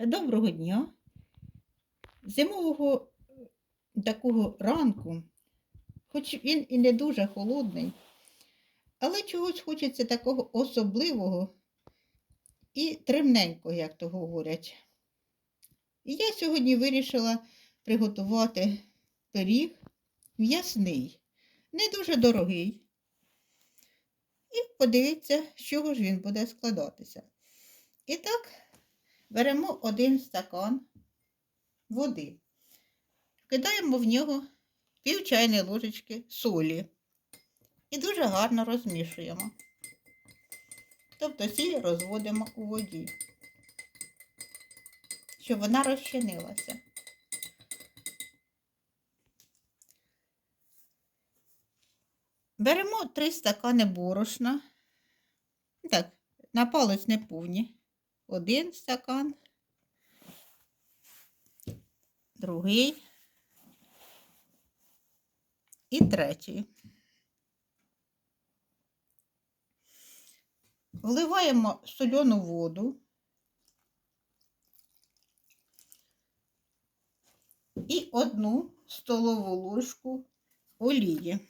Доброго дня. Зимового такого ранку, хоч він і не дуже холодний, але чогось хочеться такого особливого і тримненького, як то говорять. І я сьогодні вирішила приготувати пиріг м'ясний, не дуже дорогий. І подивіться, з чого ж він буде складатися. І так, беремо один стакан води, кидаємо в нього пів чайної ложечки солі і дуже гарно розмішуємо. Тобто сіль розводимо у воді, щоб вона розчинилася. Беремо 3 стакани борошна. Так, на палець не повні. Один стакан, другий і третій. Вливаємо соляну воду і одну столову ложку олії.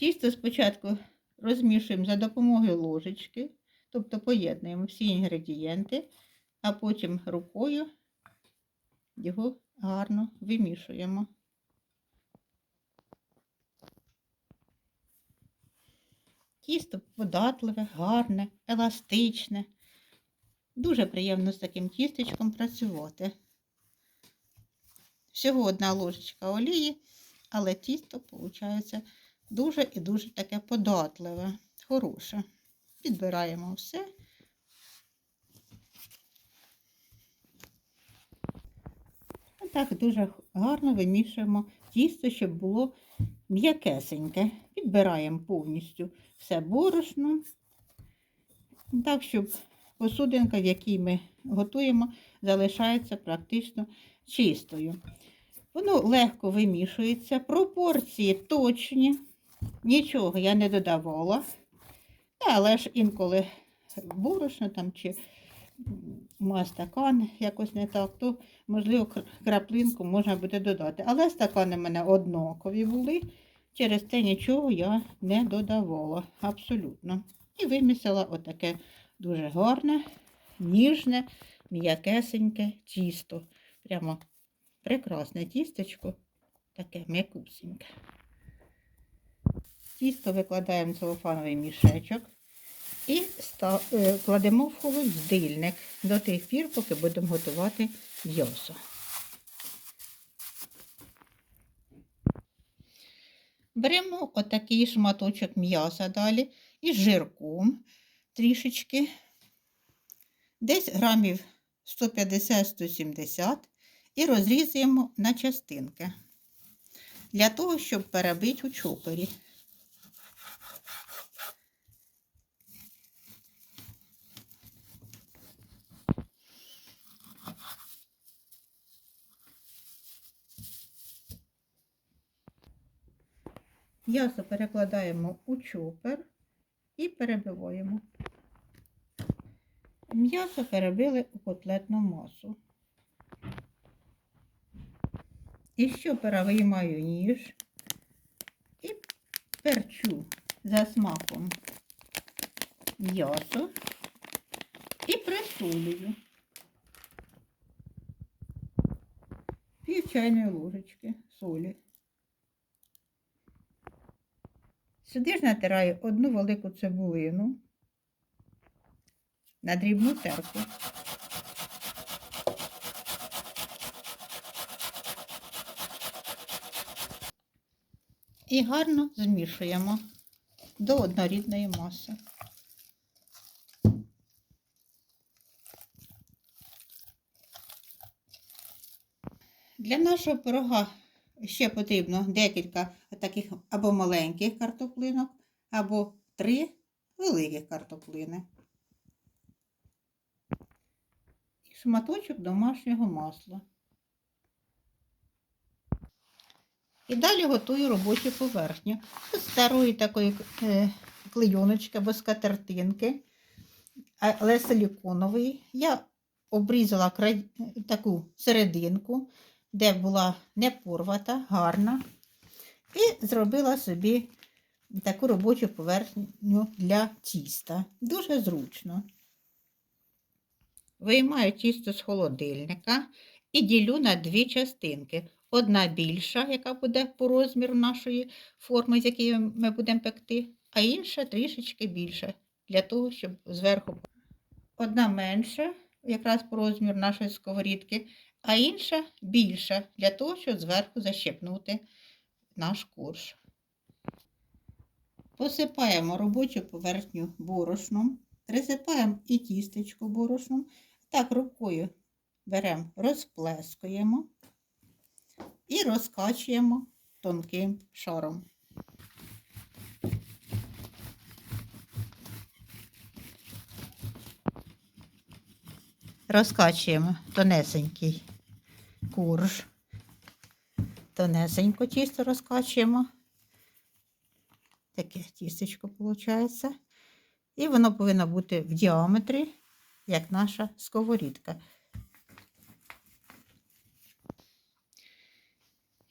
Тісто спочатку розмішуємо за допомогою ложечки, тобто поєднуємо всі інгредієнти, а потім рукою його гарно вимішуємо. Тісто податливе, гарне, еластичне. Дуже приємно з таким тістечком працювати. Всього одна ложечка олії, але тісто виходить дуже і дуже таке податливе, хороше. Підбираємо все. Так дуже гарно вимішуємо тісто, щоб було м'якесеньке. Підбираємо повністю все борошно, так, щоб посудинка, в якій ми готуємо, залишається практично чистою. Воно легко вимішується, пропорції точні. Нічого я не додавала. Але ж інколи борошно там чи стакан якось не так, то, можливо, краплинку можна буде додати. Але стакани в мене однакові були. Через те нічого я не додавала. Абсолютно. І вимісила отаке дуже гарне, ніжне, м'якесеньке тісто. Прямо прекрасне тістечко, таке м'якусеньке. Тісто викладаємо в целофановий мішечок і кладемо в холодильник до тих пір, поки будемо готувати м'ясо. Беремо отакий шматочок м'яса далі із жирком трішечки, десь грамів 150-170 і розрізуємо на частинки для того, щоб перебити у чопері. М'ясо перекладаємо у чопер і перебиваємо. М'ясо перебили у котлетну масу. І що перевиймаю ніж і перчу за смаком м'ясо і присолюю пів чайної ложечки солі. Сюди ж натираю одну велику цибулину на дрібну терку. І гарно змішуємо до однорідної маси. Для нашого пирога ще потрібно декілька таких або маленьких картоплинок, або три великих картоплини. І шматочок домашнього масла. І далі готую робочу поверхню старої такої е, клейоночки або скатертинки, але силіконовий. Я обрізала край, таку серединку, де була не порвата, гарна, і зробила собі таку робочу поверхню для тіста. Дуже зручно. Виймаю тісто з холодильника і ділю на дві частинки. Одна більша, яка буде по розміру нашої форми, з якої ми будемо пекти, а інша трішечки більша, для того, щоб зверху. Одна менша, якраз по розміру нашої сковорідки, а інша більша, для того, щоб зверху защепнути наш корж. Посипаємо робочу поверхню борошном, присипаємо і тістечко борошном. Так, рукою беремо, розплескуємо і розкачуємо тонким шаром. Розкачуємо тонесенький курж, тонесенько тісто розкачуємо. Таке тістечко виходить. І воно повинно бути в діаметрі, як наша сковорідка.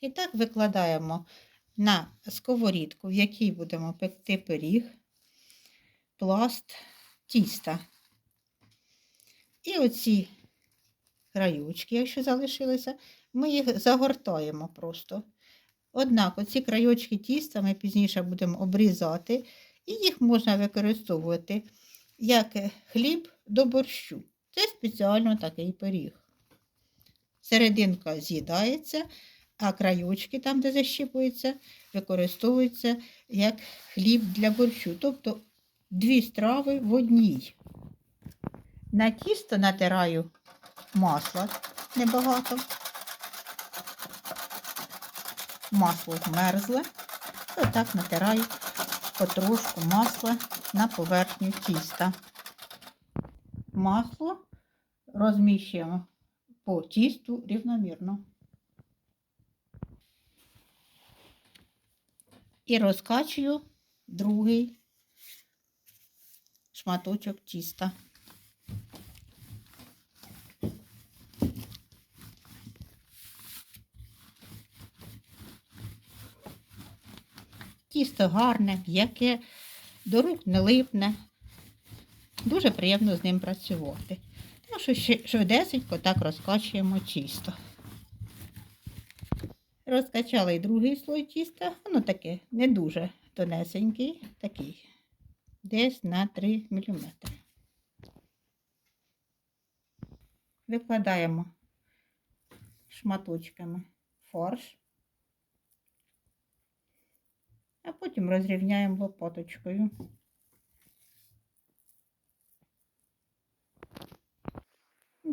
І так викладаємо на сковорідку, в якій будемо пекти пиріг, пласт тіста. І оці краючки, якщо залишилися, ми їх загортаємо просто. Однак оці краючки тіста ми пізніше будемо обрізати, і їх можна використовувати як хліб до борщу. Це спеціально такий пиріг. Серединка з'їдається, а краючки, там, де защіпуються, використовуються як хліб для борщу. Тобто дві страви в одній. На тісто натираю масло небагато. Масло вмерзле. Отак натираю потрошку масла на поверхню тіста. Масло розміщуємо по тісту рівномірно. І розкачую другий шматочок тіста. Тісто гарне, м'яке, до рук не липне. Дуже приємно з ним працювати. Так що ще швидесенько так розкачуємо тісто. Розкачали і другий слой тіста, воно таке не дуже тонесенький, такий, десь на 3 мм. Викладаємо шматочками фарш, а потім розрівняємо лопаточкою.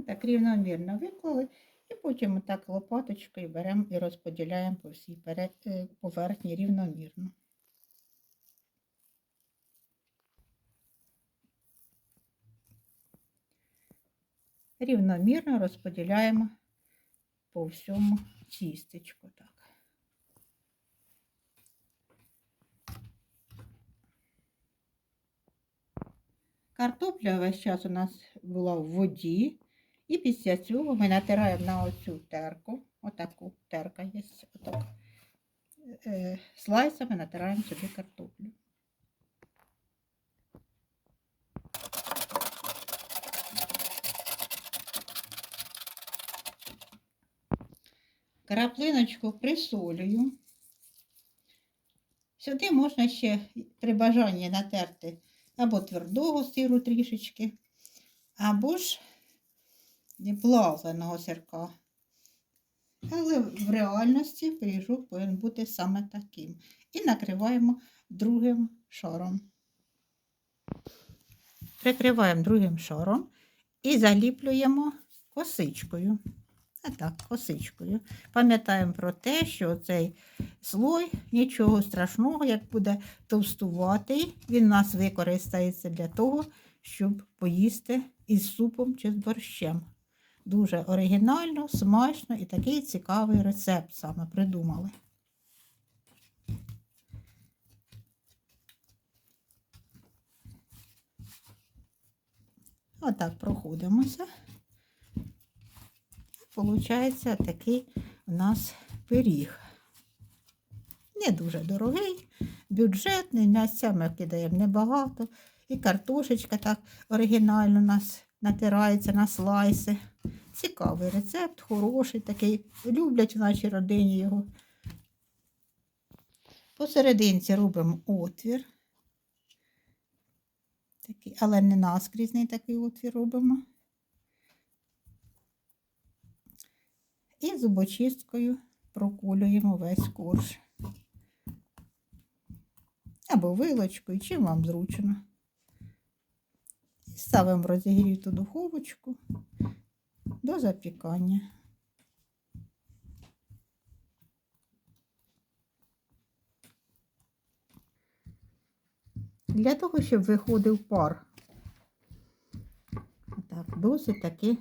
Так рівномірно виклали. І потім так лопаточкою беремо і розподіляємо по всій е, поверхні рівномірно. Рівномірно розподіляємо по всьому тістечку. Так. Картопля весь час у нас була в воді. І після цього ми натираємо на оцю терку, отаку терка є, отак. Е, слайсами натираємо собі картоплю. Краплиночку присолюю. Сюди можна ще при бажанні натерти або твердого сиру трішечки, або ж плавленого сирка. Але в реальності пиріжок повинен бути саме таким. І накриваємо другим шаром. Прикриваємо другим шаром і заліплюємо косичкою. А так, косичкою. Пам'ятаємо про те, що цей слой нічого страшного, як буде товстувати, він нас використається для того, щоб поїсти із супом чи з борщем. Дуже оригінально, смачно і такий цікавий рецепт саме придумали. Отак проходимося. Получається такий у нас пиріг. Не дуже дорогий, бюджетний, м'ясця ми кидаємо небагато. І картошечка так оригінально у нас натирається на слайси. Цікавий рецепт, хороший такий. Люблять в нашій родині його. Посерединці робимо отвір. Такий, але не наскрізний такий отвір робимо. І зубочисткою проколюємо весь корж. Або вилочкою, чим вам зручно. І ставимо в розігріту духовочку до запікання. Для того, щоб виходив пар. Так, досить таки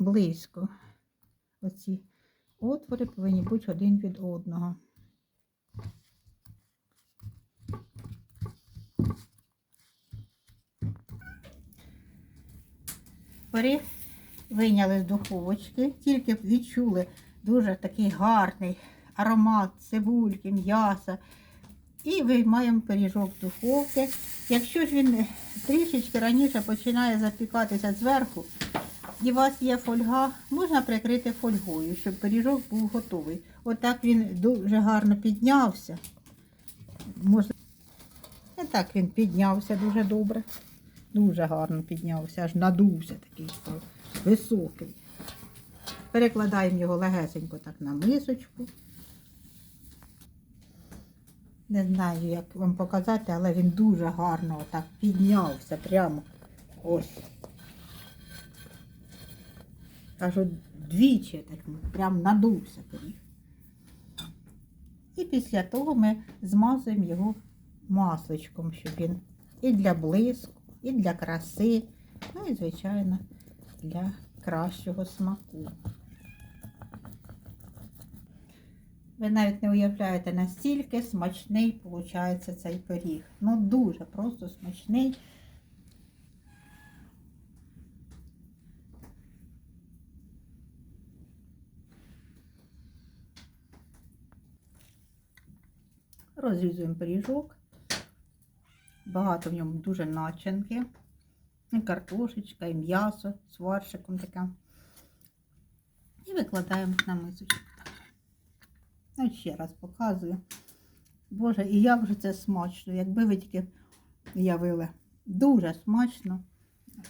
близько. Оці отвори повинні бути один від одного. Пиріг вийняли з духовочки, тільки відчули дуже такий гарний аромат цибульки, м'яса. І виймаємо пиріжок з духовки. Якщо ж він трішечки раніше починає запікатися зверху, і у вас є фольга, можна прикрити фольгою, щоб пиріжок був готовий. Отак він дуже гарно піднявся. Можна... Так він піднявся дуже добре. Дуже гарно піднявся, аж надувся такий високий. Перекладаємо його легесенько так на мисочку. Не знаю, як вам показати, але він дуже гарно отак піднявся прямо. Ось. Кажу, двічі так прям надувся пиріг. І після того ми змазуємо його масличком, щоб він і для блиску, і для краси, ну і, звичайно, для кращого смаку. Ви навіть не уявляєте, настільки смачний виходить цей пиріг. Ну, дуже просто смачний. Розрізуємо пиріжок. Багато в ньому дуже начинки. І картошечка, і м'ясо з фаршиком таке. І викладаємо на мисочку. Ще раз показую. Боже, і як же це смачно, якби ви тільки уявили. Дуже смачно.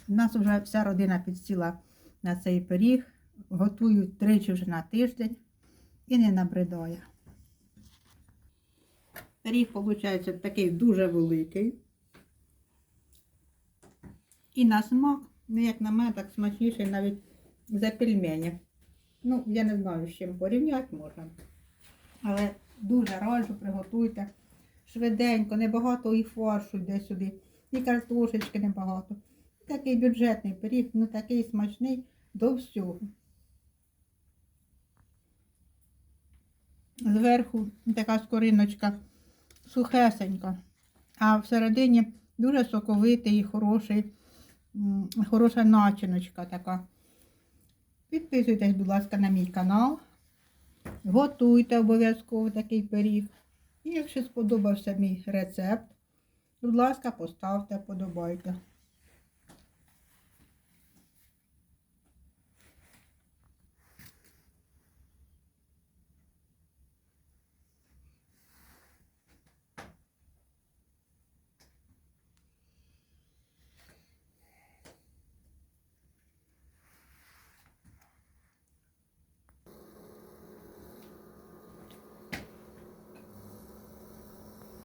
У нас вже вся родина підсіла на цей пиріг. Готують тричі вже на тиждень і не набридає. Пиріг, виходить, такий дуже великий. І на смак, ну, як на мене, так смачніший навіть за пельмені. Ну, я не знаю, з чим порівняти можна. Але дуже раджу, приготуйте. Швиденько, небагато і фаршу йде сюди, і картошечки небагато. Такий бюджетний пиріг, ну такий смачний до всього. Зверху така скориночка сухесенька, а всередині дуже соковитий і хороший, хороша начиночка така. Підписуйтесь, будь ласка, на мій канал. Готуйте обов'язково такий пиріг. І якщо сподобався мій рецепт, будь ласка, поставте подобайки.